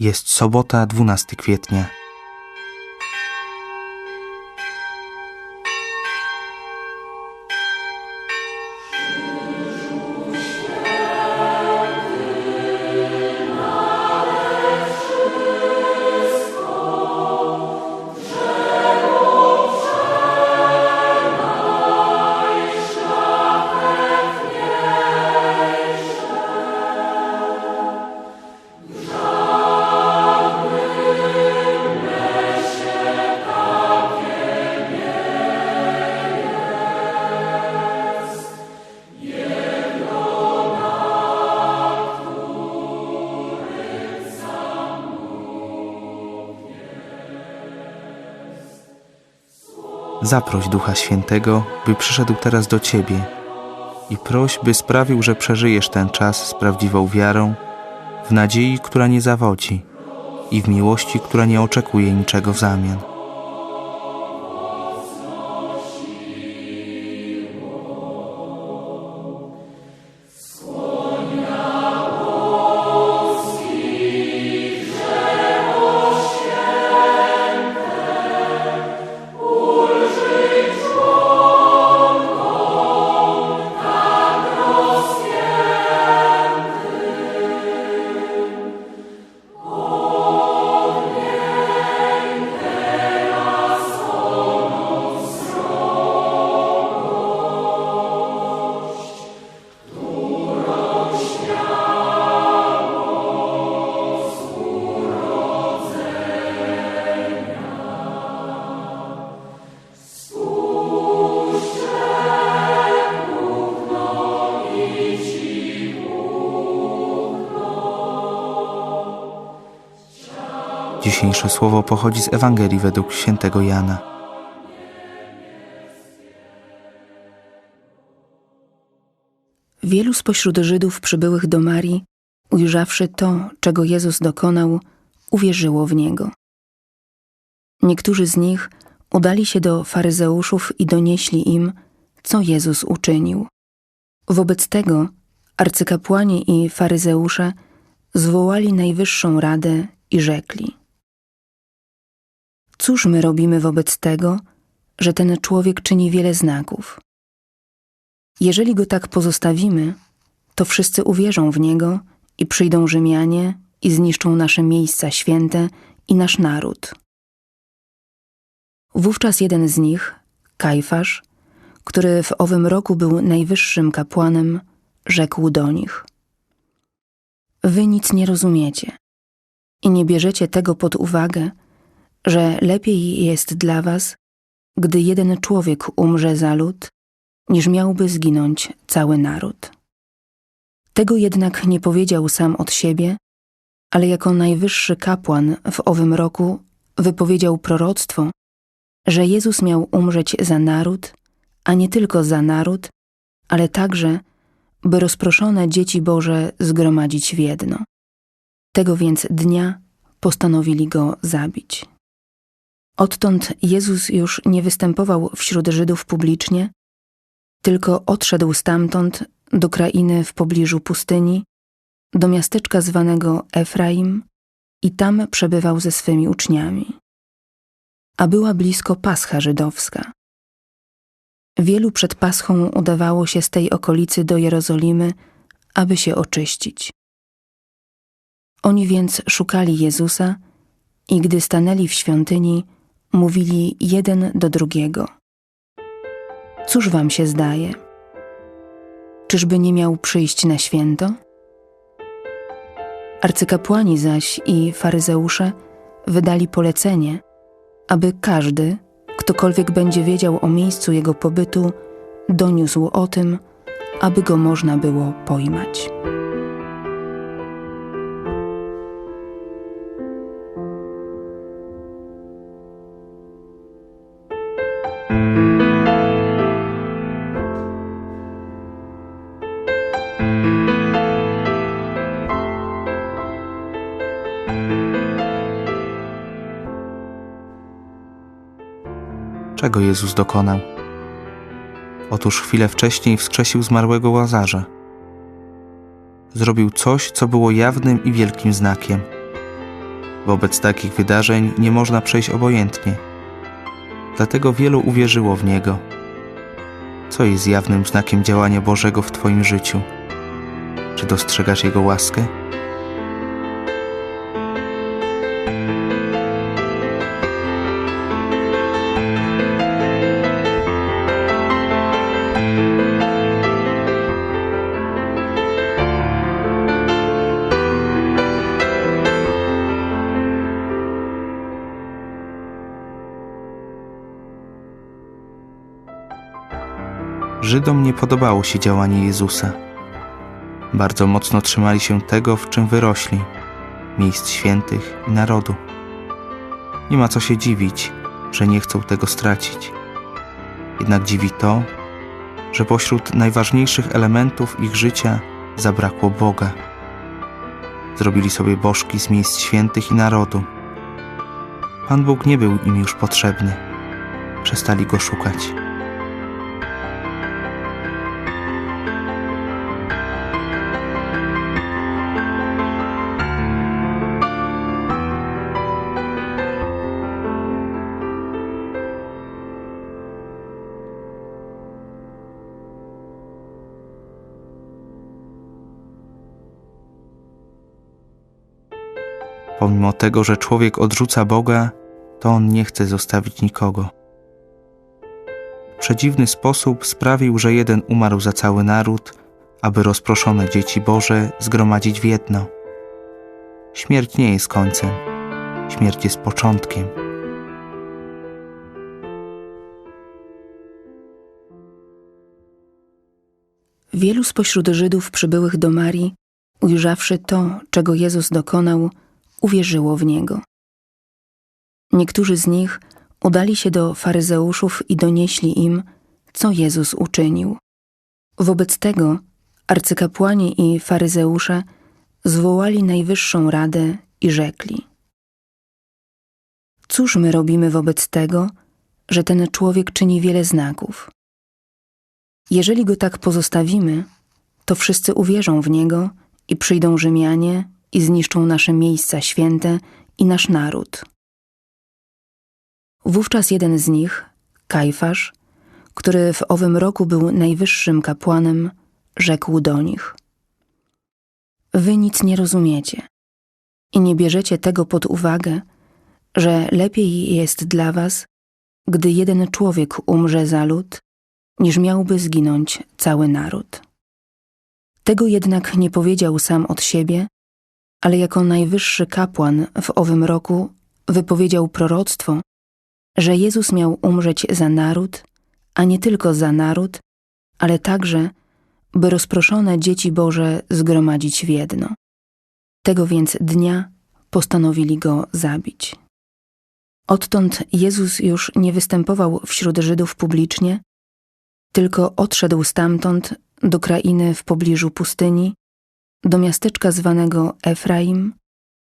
Jest sobota, 12 kwietnia. Zaproś Ducha Świętego, by przyszedł teraz do Ciebie i proś, by sprawił, że przeżyjesz ten czas z prawdziwą wiarą, w nadziei, która nie zawodzi i w miłości, która nie oczekuje niczego w zamian. Dzisiejsze słowo pochodzi z Ewangelii według świętego Jana. Wielu spośród Żydów przybyłych do Marii, ujrzawszy to, czego Jezus dokonał, uwierzyło w Niego. Niektórzy z nich udali się do faryzeuszów i donieśli im, co Jezus uczynił. Wobec tego arcykapłani i faryzeusze zwołali najwyższą radę i rzekli: Cóż my robimy wobec tego, że ten człowiek czyni wiele znaków? Jeżeli go tak pozostawimy, to wszyscy uwierzą w niego i przyjdą Rzymianie i zniszczą nasze miejsca święte i nasz naród. Wówczas jeden z nich, Kajfasz, który w owym roku był najwyższym kapłanem, rzekł do nich: Wy nic nie rozumiecie i nie bierzecie tego pod uwagę, że lepiej jest dla was, gdy jeden człowiek umrze za lud, niż miałby zginąć cały naród. Tego jednak nie powiedział sam od siebie, ale jako najwyższy kapłan w owym roku wypowiedział proroctwo, że Jezus miał umrzeć za naród, a nie tylko za naród, ale także, by rozproszone dzieci Boże zgromadzić w jedno. Tego więc dnia postanowili go zabić. Odtąd Jezus już nie występował wśród Żydów publicznie, tylko odszedł stamtąd do krainy w pobliżu pustyni, do miasteczka zwanego Efraim i tam przebywał ze swymi uczniami. A była blisko Pascha żydowska. Wielu przed Paschą udawało się z tej okolicy do Jerozolimy, aby się oczyścić. Oni więc szukali Jezusa i gdy stanęli w świątyni, mówili jeden do drugiego – Cóż wam się zdaje? Czyżby nie miał przyjść na święto? Arcykapłani zaś i faryzeusze wydali polecenie, aby każdy, ktokolwiek będzie wiedział o miejscu jego pobytu, doniósł o tym, aby go można było pojmać. Czego Jezus dokonał? Otóż chwilę wcześniej wskrzesił zmarłego łazarza. Zrobił coś, co było jawnym i wielkim znakiem. Wobec takich wydarzeń nie można przejść obojętnie. Dlatego wielu uwierzyło w Niego. Co jest jawnym znakiem działania Bożego w Twoim życiu? Czy dostrzegasz Jego łaskę? Żydom nie podobało się działanie Jezusa. Bardzo mocno trzymali się tego, w czym wyrośli miejsc świętych i narodu. Nie ma co się dziwić, że nie chcą tego stracić. Jednak dziwi to, że pośród najważniejszych elementów ich życia zabrakło Boga. Zrobili sobie bożki z miejsc świętych i narodu. Pan Bóg nie był im już potrzebny. Przestali go szukać. Pomimo tego, że człowiek odrzuca Boga, to on nie chce zostawić nikogo. W przedziwny sposób sprawił, że jeden umarł za cały naród, aby rozproszone dzieci Boże zgromadzić w jedno. Śmierć nie jest końcem, śmierć jest początkiem. Wielu spośród Żydów przybyłych do Marii, ujrzawszy to, czego Jezus dokonał, uwierzyło w Niego. Niektórzy z nich udali się do faryzeuszów i donieśli im, co Jezus uczynił. Wobec tego arcykapłani i faryzeusze zwołali najwyższą radę i rzekli: Cóż my robimy wobec tego, że ten człowiek czyni wiele znaków? Jeżeli go tak pozostawimy, to wszyscy uwierzą w niego i przyjdą Rzymianie i zniszczą nasze miejsca święte i nasz naród. Wówczas jeden z nich, Kajfasz, który w owym roku był najwyższym kapłanem, rzekł do nich: Wy nic nie rozumiecie i nie bierzecie tego pod uwagę, że lepiej jest dla was, gdy jeden człowiek umrze za lud, niż miałby zginąć cały naród. Tego jednak nie powiedział sam od siebie, ale jako najwyższy kapłan w owym roku wypowiedział proroctwo, że Jezus miał umrzeć za naród, a nie tylko za naród, ale także, by rozproszone dzieci Boże zgromadzić w jedno. Tego więc dnia postanowili go zabić. Odtąd Jezus już nie występował wśród Żydów publicznie, tylko odszedł stamtąd do krainy w pobliżu pustyni, do miasteczka zwanego Efraim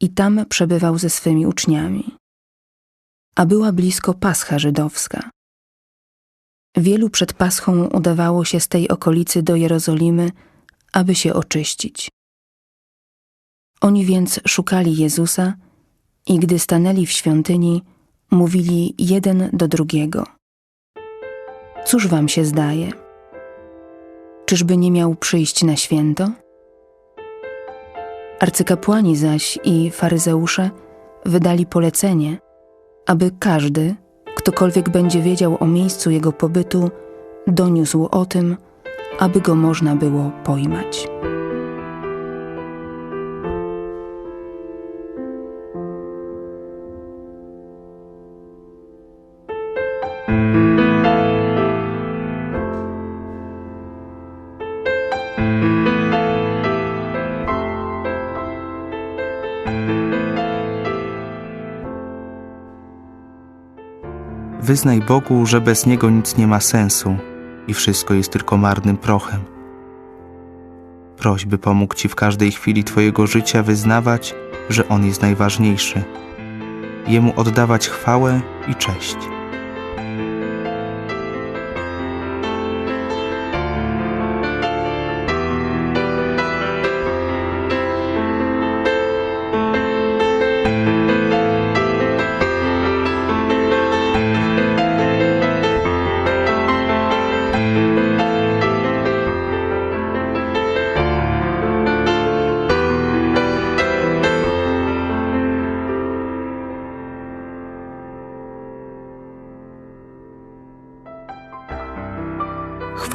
i tam przebywał ze swymi uczniami. A była blisko Pascha żydowska. Wielu przed Paschą udawało się z tej okolicy do Jerozolimy, aby się oczyścić. Oni więc szukali Jezusa i gdy stanęli w świątyni, mówili jeden do drugiego – Cóż wam się zdaje? Czyżby nie miał przyjść na święto? Arcykapłani zaś i faryzeusze wydali polecenie, aby każdy, ktokolwiek będzie wiedział o miejscu jego pobytu, doniósł o tym, aby go można było pojmać. Wyznaj Bogu, że bez Niego nic nie ma sensu i wszystko jest tylko marnym prochem. Proś, by pomógł Ci w każdej chwili Twojego życia wyznawać, że On jest najważniejszy. Jemu oddawać chwałę i cześć.